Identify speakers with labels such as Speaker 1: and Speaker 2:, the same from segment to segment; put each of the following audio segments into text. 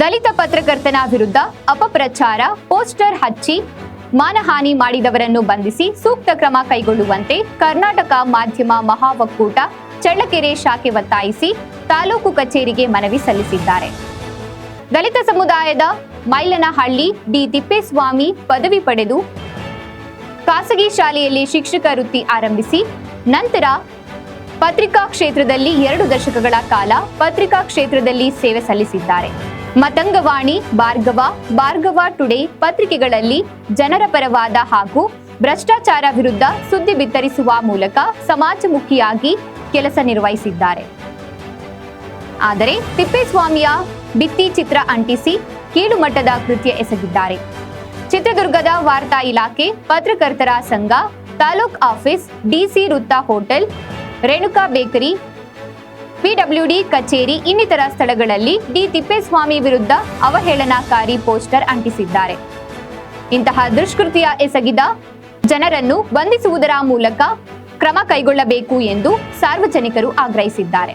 Speaker 1: ದಲಿತ ಪತ್ರಕರ್ತನ ವಿರುದ್ಧ ಅಪಪ್ರಚಾರ, ಪೋಸ್ಟರ್ ಹಚ್ಚಿ ಮಾನಹಾನಿ ಮಾಡಿದವರನ್ನು ಬಂಧಿಸಿ ಸೂಕ್ತ ಕ್ರಮ ಕೈಗೊಳ್ಳುವಂತೆ ಕರ್ನಾಟಕ ಮಾಧ್ಯಮ ಮಹಾ ಒಕ್ಕೂಟ ಚಳ್ಳಕೆರೆ ಶಾಖೆ ಒತ್ತಾಯಿಸಿ ತಾಲೂಕು ಕಚೇರಿಗೆ ಮನವಿ ಸಲ್ಲಿಸಿದ್ದಾರೆ. ದಲಿತ ಸಮುದಾಯದ ಮೈಲನಹಳ್ಳಿ ಡಿ ತಿಪ್ಪೇಸ್ವಾಮಿ ಪದವಿ ಪಡೆದು ಖಾಸಗಿ ಶಾಲೆಯಲ್ಲಿ ಶಿಕ್ಷಕ ವೃತ್ತಿ ಆರಂಭಿಸಿ ನಂತರ ಪತ್ರಿಕಾ ಕ್ಷೇತ್ರದಲ್ಲಿ ಎರಡು ದಶಕಗಳ ಕಾಲ ಪತ್ರಿಕಾ ಕ್ಷೇತ್ರದಲ್ಲಿ ಸೇವೆ ಸಲ್ಲಿಸಿದ್ದಾರೆ. ಮತಂಗವಾಣಿ, ಭಾರ್ಗವ ಭಾರ್ಗವ ಟುಡೇ ಪತ್ರಿಕೆಗಳಲ್ಲಿ ಜನರ ಪರವಾದ ಹಾಗೂ ಭ್ರಷ್ಟಾಚಾರ ವಿರುದ್ಧ ಸುದ್ದಿ ಬಿತ್ತರಿಸುವ ಮೂಲಕ ಸಮಾಜಮುಖಿಯಾಗಿ ಕೆಲಸ ನಿರ್ವಹಿಸಿದ್ದಾರೆ. ಆದರೆ ತಿಪ್ಪೇಸ್ವಾಮಿಯ ಭಿತ್ತಿ ಚಿತ್ರ ಅಂಟಿಸಿ ಕೀಳುಮಟ್ಟದ ಕೃತ್ಯ ಎಸಗಿದ್ದಾರೆ. ಚಿತ್ರದುರ್ಗದ ವಾರ್ತಾ ಇಲಾಖೆ ಪತ್ರಕರ್ತರ ಸಂಘ, ತಾಲೂಕ್ ಆಫೀಸ್ ಡಿಸಿ ವೃತ್ತ ಹೋಟೆಲ್, ರೇಣುಕಾ ಬೇಕರಿ ಪಿಡಬ್ಲ್ಯೂಡಿ ಕಚೇರಿ ಇನ್ನಿತರ ಸ್ಥಳಗಳಲ್ಲಿ ಡಿ ತಿಪ್ಪೇಸ್ವಾಮಿ ವಿರುದ್ಧ ಅವಹೇಳನಕಾರಿ ಪೋಸ್ಟರ್ ಅಂಟಿಸಿದ್ದಾರೆ. ಇಂತಹ ದುಷ್ಕೃತ್ಯ ಎಸಗಿದ ಜನರನ್ನು ಬಂಧಿಸುವುದರ ಮೂಲಕ ಕ್ರಮ ಕೈಗೊಳ್ಳಬೇಕು ಎಂದು ಸಾರ್ವಜನಿಕರು ಆಗ್ರಹಿಸಿದ್ದಾರೆ.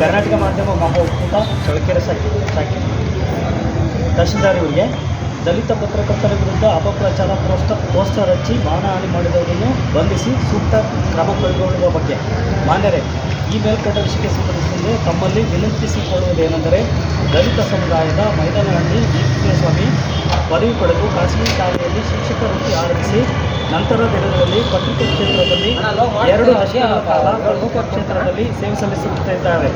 Speaker 2: ಕರ್ನಾಟಕ ಮಾಧ್ಯಮ ಮಹಾ ಒಕ್ಕೂಟ ಸಾಕಿ ದಲಿತ ಪತ್ರಕರ್ತರ ವಿರುದ್ಧ ಅಪಪ್ರಚಾರ ಪೋಸ್ಟರ್ ಪೋಸ್ಟರ್ ಹಚ್ಚಿ ಮಾನಹಾನಿ ಮಾಡಿದವರನ್ನು ಬಂಧಿಸಿ ಸೂಕ್ತ ಕ್ರಮ ಕೈಗೊಳ್ಳುವ ಬಗ್ಗೆ. ಮಾನ್ಯರೇ, ಈ ಮೇಲ್ಕಂಡ ವಿಷಯಕ್ಕೆ ಸಂಬಂಧಿಸಿದಂತೆ ತಮ್ಮಲ್ಲಿ ವಿನಂತಿಸಿಕೊಳ್ಳುವುದೇನೆಂದರೆ ದಲಿತ ಸಮುದಾಯದ ಮೈದಾನಹಳ್ಳಿ ಸ್ವಾಮಿ ಪದವಿ ಪಡೆದು ಖಾಸಗಿ ಶಾಲೆಯಲ್ಲಿ ಶಿಕ್ಷಕ ವೃತ್ತಿ ಆರಂಭಿಸಿ ನಂತರ ದಿನಗಳಲ್ಲಿ ಪತ್ರಿಕೆ ಕ್ಷೇತ್ರದಲ್ಲಿ ಎರಡು ವರ್ಷ ಕಾಲ ಪ್ರಮುಖ ಕ್ಷೇತ್ರದಲ್ಲಿ ಸೇವೆ ಸಲ್ಲಿಸುತ್ತಿದ್ದಾರೆ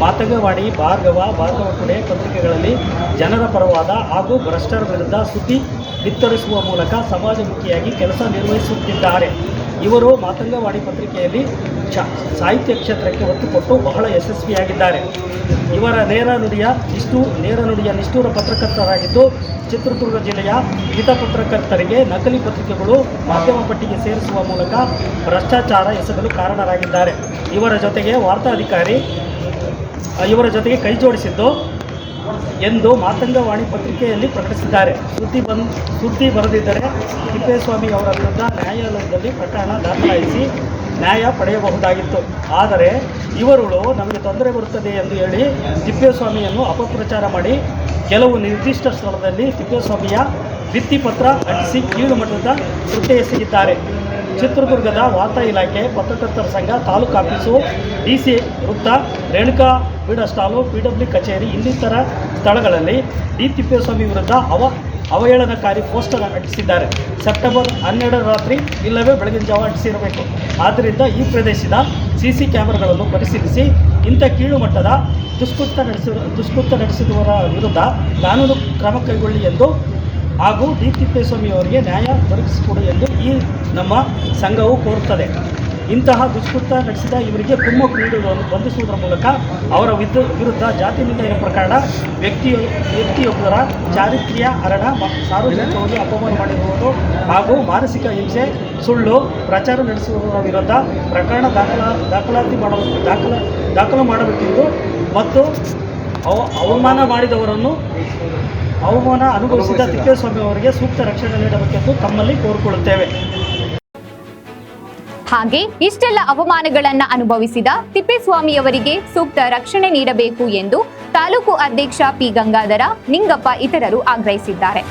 Speaker 2: ಮಾತಂಗವಾಡಿ ಭಾರ್ಗವ ಭಾರ್ಗವ ಕುಡೆ ಪತ್ರಿಕೆಗಳಲ್ಲಿ ಜನರ ಪರವಾದ ಹಾಗೂ ಭ್ರಷ್ಟರ ವಿರುದ್ಧ ಸುದ್ದಿ ಬಿತ್ತರಿಸುವ ಮೂಲಕ ಸಮಾಜಮುಖಿಯಾಗಿ ಕೆಲಸ ನಿರ್ವಹಿಸುತ್ತಿದ್ದಾರೆ. ಇವರು ಮಾತಂಗವಾಡಿ ಪತ್ರಿಕೆಯಲ್ಲಿ ಸಾಹಿತ್ಯ ಕ್ಷೇತ್ರಕ್ಕೆ ಒತ್ತು ಕೊಟ್ಟು ಬಹಳ ಯಶಸ್ವಿಯಾಗಿದ್ದಾರೆ. ಇವರ ನೇರ ನುಡಿಯ ನಿಷ್ಠು ನೇರ ನುಡಿಯ ನಿಷ್ಠೂರ ಪತ್ರಕರ್ತರಾಗಿದ್ದು ಚಿತ್ರದುರ್ಗ ಜಿಲ್ಲೆಯ ಹಿತ ಪತ್ರಕರ್ತರಿಗೆ ನಕಲಿ ಪತ್ರಿಕೆಗಳು ಮಾಧ್ಯಮ ಪಟ್ಟಿಗೆ ಸೇರಿಸುವ ಮೂಲಕ ಭ್ರಷ್ಟಾಚಾರ ಎಸಗಲು ಕಾರಣರಾಗಿದ್ದಾರೆ. ಇವರ ಜೊತೆಗೆ ವಾರ್ತಾಧಿಕಾರಿ ಇವರ ಜೊತೆಗೆ ಕೈ ಜೋಡಿಸಿದ್ದು ಎಂದು ಮಾತಂಗವಾಣಿ ಪತ್ರಿಕೆಯಲ್ಲಿ ಪ್ರಕಟಿಸಿದ್ದಾರೆ. ಸುದ್ದಿ ಬಂದ್, ಸುದ್ದಿ ಬರೆದಿದ್ದರೆ ತಿಪ್ಪೇಸ್ವಾಮಿ ಅವರ ವಿರುದ್ಧ ನ್ಯಾಯಾಲಯದಲ್ಲಿ ಪ್ರಕರಣ ದಾಖಲಾಯಿಸಿ ನ್ಯಾಯ ಪಡೆಯಬಹುದಾಗಿತ್ತು. ಆದರೆ ಇವರುಗಳು ನಮಗೆ ತೊಂದರೆ ಬರುತ್ತದೆ ಎಂದು ಹೇಳಿ ತಿಪ್ಪೇಸ್ವಾಮಿಯನ್ನು ಅಪಪ್ರಚಾರ ಮಾಡಿ ಕೆಲವು ನಿರ್ದಿಷ್ಟ ಸ್ಥಳದಲ್ಲಿ ತಿಪ್ಪೇಸ್ವಾಮಿಯ ಭಿತ್ತಿಪತ್ರ ಅಂಟಿಸಿ ಕೀಳು ಮಟ್ಟದ ಕೃತ್ಯ ಎಸಗಿದ್ದಾರೆ. ಚಿತ್ರದುರ್ಗದ ವಾರ್ತಾ ಇಲಾಖೆ ಪತ್ರಕರ್ತರ ಸಂಘ ತಾಲೂಕು ಆಫೀಸು ಡಿ ಸಿ ವೃತ್ತ ರೇಣುಕಾ ಬೀಡ ಸ್ಟಾಲು ಪಿ ಡಬ್ಲ್ಯೂ ಕಚೇರಿ, ಇನ್ನಿತರ ಸ್ಥಳಗಳಲ್ಲಿ ಡಿ ತಿಪ್ಪೇಸ್ವಾಮಿ ವಿರುದ್ಧ ಅವ, ಅವಹೇಳನಕಾರಿ ಪೋಸ್ಟರ್ ಅಂಟಿಸಿದ್ದಾರೆ. ಸೆಪ್ಟೆಂಬರ್ ಹನ್ನೆರಡರ ರಾತ್ರಿ ಇಲ್ಲವೇ ಬೆಳಗಿನ ಜಾವ ಅಂಟಿಸಿರಬೇಕು. ಆದ್ದರಿಂದ ಈ ಪ್ರದೇಶದ ಸಿ ಸಿ ಕ್ಯಾಮೆರಾಗಳನ್ನು ಪರಿಶೀಲಿಸಿ, ಇಂಥ ಕೀಳು ಮಟ್ಟದ ದುಷ್ಕೃತ್ಯ ನಡೆಸಿದ ದುಷ್ಕೃತ್ಯ ನಡೆಸಿದವರ ವಿರುದ್ಧ ಕಾನೂನು ಕ್ರಮ ಕೈಗೊಳ್ಳಿ ಎಂದು ಹಾಗೂ ಡಿ ತಿಪ್ಪೇಸ್ವಾಮಿ ಅವರಿಗೆ ನ್ಯಾಯ ದೊರಕಿಸಿಕೊಡು ಎಂದು ಈ ನಮ್ಮ ಸಂಘವು ಕೋರುತ್ತದೆ. ಇಂತಹ ದುಷ್ಕೃತ್ಯ ನಡೆಸಿದ ಇವರಿಗೆ ಕುಮ್ಮಕ್ಕು ನೀಡುವುದನ್ನು ಬಂಧಿಸುವುದರ ಮೂಲಕ ಅವರ ವಿದ್ಯು ವಿರುದ್ಧ ಜಾತಿ ನಿಂದನೆ ಪ್ರಕರಣ ವ್ಯಕ್ತಿಯ ವ್ಯಕ್ತಿಯೊಬ್ಬರ ಚಾರಿತ್ರ್ಯ ಹರಣ ಸಾರ್ವಜನಿಕವಾಗಿ ಅಪಮಾನ ಮಾಡಿರುವುದು ಹಾಗೂ ಮಾನಸಿಕ ಹಿಂಸೆ, ಸುಳ್ಳು ಪ್ರಚಾರ ನಡೆಸುವುದರ ವಿರುದ್ಧ ಪ್ರಕರಣ ದಾಖಲಾ, ದಾಖಲಾತಿ ಮಾಡಲು ದಾಖಲ, ದಾಖಲು ಮಾಡಬೇಕೆಂದು ಮತ್ತು ಅವ, ಅವಮಾನ ಮಾಡಿದವರನ್ನು ಅವಮಾನ ಅನುಭವಿಸಿದ ತಿಪ್ಪೇಸ್ವಾಮಿ ಅವರಿಗೆ ಸೂಕ್ತ ರಕ್ಷಣೆ ನೀಡಬೇಕೆಂದು ತಮ್ಮಲ್ಲಿ ಕೋರಿಕೊಳ್ಳುತ್ತೇವೆ.
Speaker 1: ಹಾಗೆ ಇಷ್ಟೆಲ್ಲ ಅವಮಾನಗಳನ್ನ ಅನುಭವಿಸಿದ ತಿಪ್ಪೇಸ್ವಾಮಿಯವರಿಗೆ ಸೂಕ್ತ ರಕ್ಷಣೆ ನೀಡಬೇಕು ಎಂದು ತಾಲೂಕು ಅಧ್ಯಕ್ಷ ಪಿ ಗಂಗಾಧರ ನಿಂಗಪ್ಪ ಇತರರು ಆಗ್ರಹಿಸಿದ್ದಾರೆ.